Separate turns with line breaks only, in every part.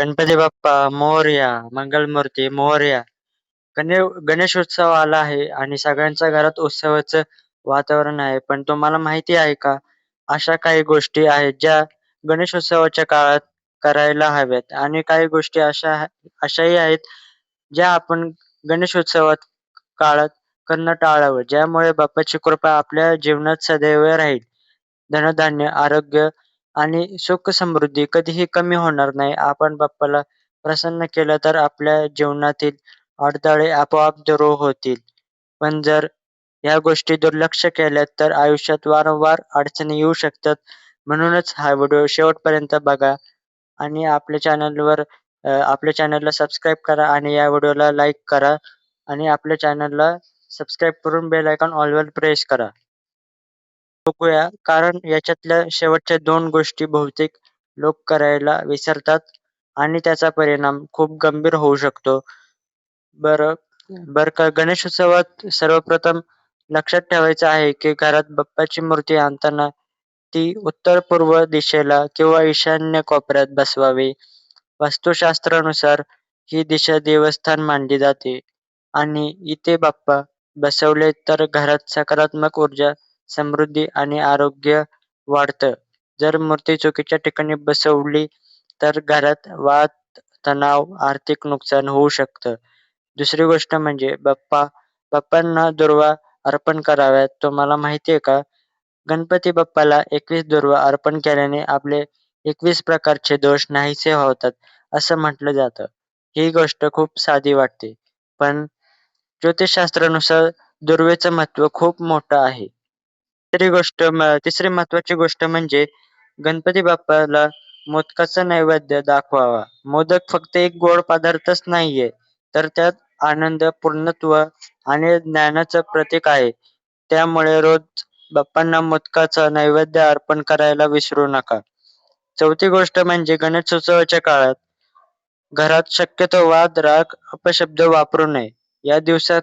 गणपती बाप्पा मोरया मंगलमूर्ती मोरया. गणे गणेशोत्सव आला आहे आणि सगळ्यांच्या घरात उत्सवाचं वातावरण आहे. पण तुम्हाला माहिती आहे का? अशा काही गोष्टी आहेत ज्या गणेश उत्सवाच्या काळात करायला हव्यात. आणि काही गोष्टी अशा अशाही आहेत ज्या आपण गणेश उत्सवात काळात करणं टाळावं. ज्यामुळे बाप्पाची कृपा आपल्या जीवनात सदैव राहील. धनधान्य आरोग्य आणि सुख समृद्धी कधीही कमी होणार नाही. आपण बाप्पाला प्रसन्न केलं तर आपल्या जीवनातील अडथळे आपोआप दूर होतील. पण जर या गोष्टी दुर्लक्ष केल्या तर आयुष्यात वारंवार अडचणी येऊ शकतात. म्हणूनच हा व्हिडिओ शेवटपर्यंत बघा आणि आपल्या चॅनलवर आपल्या चॅनलला सबस्क्राईब करा आणि या व्हिडिओला लाईक करा आणि आपल्या चॅनलला सबस्क्राईब करून बेल आयकॉन ऑलवर प्रेस करा. बघूया कारण याच्यातल्या शेवटच्या दोन गोष्टी बहुतेक लोक करायला विसरतात आणि त्याचा परिणाम खूप गंभीर होऊ शकतो. बरं बरं का गणेशोत्सवात सर्वप्रथम लक्षात ठेवायचं आहे की घरात बाप्पाची मूर्ती आणताना ती उत्तर-पूर्व दिशेला किंवा ईशान्य कोपऱ्यात बसवावी. वास्तुशास्त्रानुसार ही दिशा देवस्थान मानली जाते आणि इथे बाप्पा बसवले तर घरात सकारात्मक ऊर्जा, समृद्धी आणि आरोग्य वाढतं. जर मूर्ती चुकीच्या ठिकाणी बसवली तर घरात वाद, तणाव, आर्थिक नुकसान होऊ शकतं. दुसरी गोष्ट म्हणजे बाप्पा बाप्पांना दुर्वा अर्पण कराव्यात. तुम्हाला माहितीये का? गणपती बाप्पाला एकवीस दुर्वा अर्पण केल्याने आपले एकवीस प्रकारचे दोष नाहीसे होतात असं म्हटलं जातं. ही गोष्ट खूप साधी वाटते, पण ज्योतिषशास्त्रानुसार दुर्वेचं महत्त्व खूप मोठं आहे. तिसरी गोष्ट तिसरी महत्वाची गोष्ट म्हणजे गणपती बाप्पाला मोदकाचा नैवेद्य दाखवावा. मोदक फक्त एक गोड पदार्थच नाहीये, तर त्यात आनंद, पूर्णत्व आणि ज्ञानाचं प्रतीक आहे. त्यामुळे रोज बाप्पांना मोदकाचा नैवेद्य अर्पण करायला विसरू नका. चौथी गोष्ट म्हणजे गणेशोत्सवाच्या काळात घरात शक्यतो वाद, राग, अपशब्द वापरू नये. या दिवसात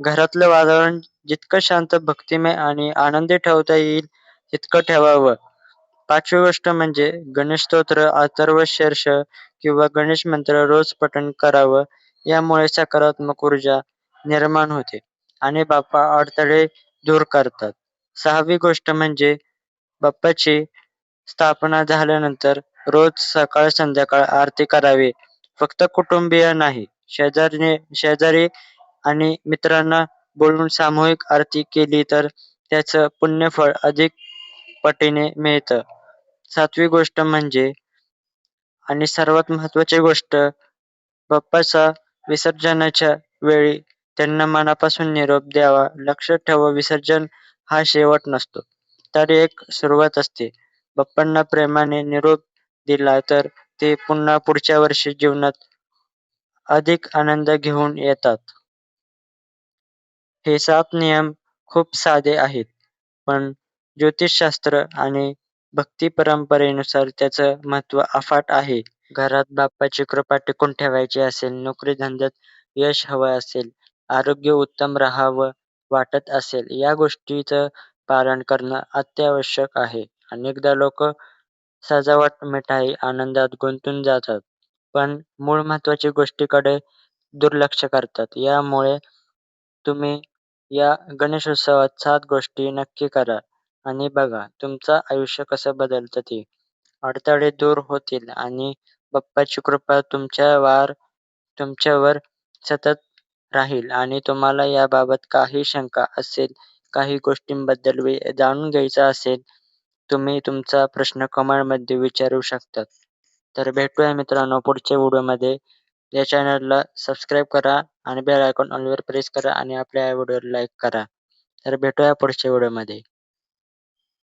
घरातलं वातावरण जितकं शांत, भक्तिमय आणि आनंदी ठेवता येईल तितकं ठेवावं. पाचवी गोष्ट म्हणजे गणेश स्तोत्र अथर्व शीर्ष किंवा गणेश मंत्र रोज पठण करावं. यामुळे सकारात्मक ऊर्जा निर्माण होते आणि बाप्पा अडथळे दूर करतात. सहावी गोष्ट म्हणजे बाप्पाची स्थापना झाल्यानंतर रोज सकाळ संध्याकाळ आरती करावी. फक्त कुटुंबीय नाही, शेजारी शेजारी आणि मित्रांना बोलवून सामूहिक आरती केली तर त्याचं पुण्यफळ अधिक पटीने मिळतं. सातवी गोष्ट म्हणजे आणि सर्वात महत्वाची गोष्ट बाप्पाचा विसर्जनाच्या वेळी त्यांना मनापासून निरोप द्यावा. लक्षात ठेवा विसर्जन हा शेवट नसतो, तर एक सुरुवात असते. बाप्पांना प्रेमाने निरोप दिला तर ते पुन्हा पुढच्या वर्षी जीवनात अधिक आनंद घेऊन येतात. हे सात नियम खूप साधे आहेत, पण ज्योतिषशास्त्र आणि भक्ती परंपरेनुसार त्याचं महत्त्व अफाट आहे. घरात बाप्पाची कृपा टिकून ठेवायची असेल, नोकरी-धंद्यात यश हवं असेल, आरोग्य उत्तम राहावं वाटत असेल, या गोष्टीचं पालन करणं अत्यावश्यक आहे. अनेकदा लोक सजावट, मिठाई, आनंदात गुंतून जातात, पण मूळ महत्वाची गोष्टीकडे दुर्लक्ष करतात. यामुळे तुम्ही या गणेशोत्सवात सात गोष्टी नक्की करा आणि बघा तुमचं आयुष्य कसं बदलतं ते. अडथळे दूर होतील आणि बाप्पाची कृपा तुमच्यावर तुमच्यावर सतत राहील आणि तुम्हाला याबाबत काही शंका असेल, काही गोष्टींबद्दल जाणून घ्यायचं असेल, तुम्ही तुमचा प्रश्न कमेंटमध्ये विचारू शकता. तर भेटूया मित्रांनो पुढच्या व्हिडिओमध्ये. या चॅनलला सबस्क्राईब करा आणि बेल आयकॉन ऑलवर प्रेस करा आणि आपल्या या व्हिडिओला लाईक करा. तर भेटूया पुढच्या व्हिडिओमध्ये.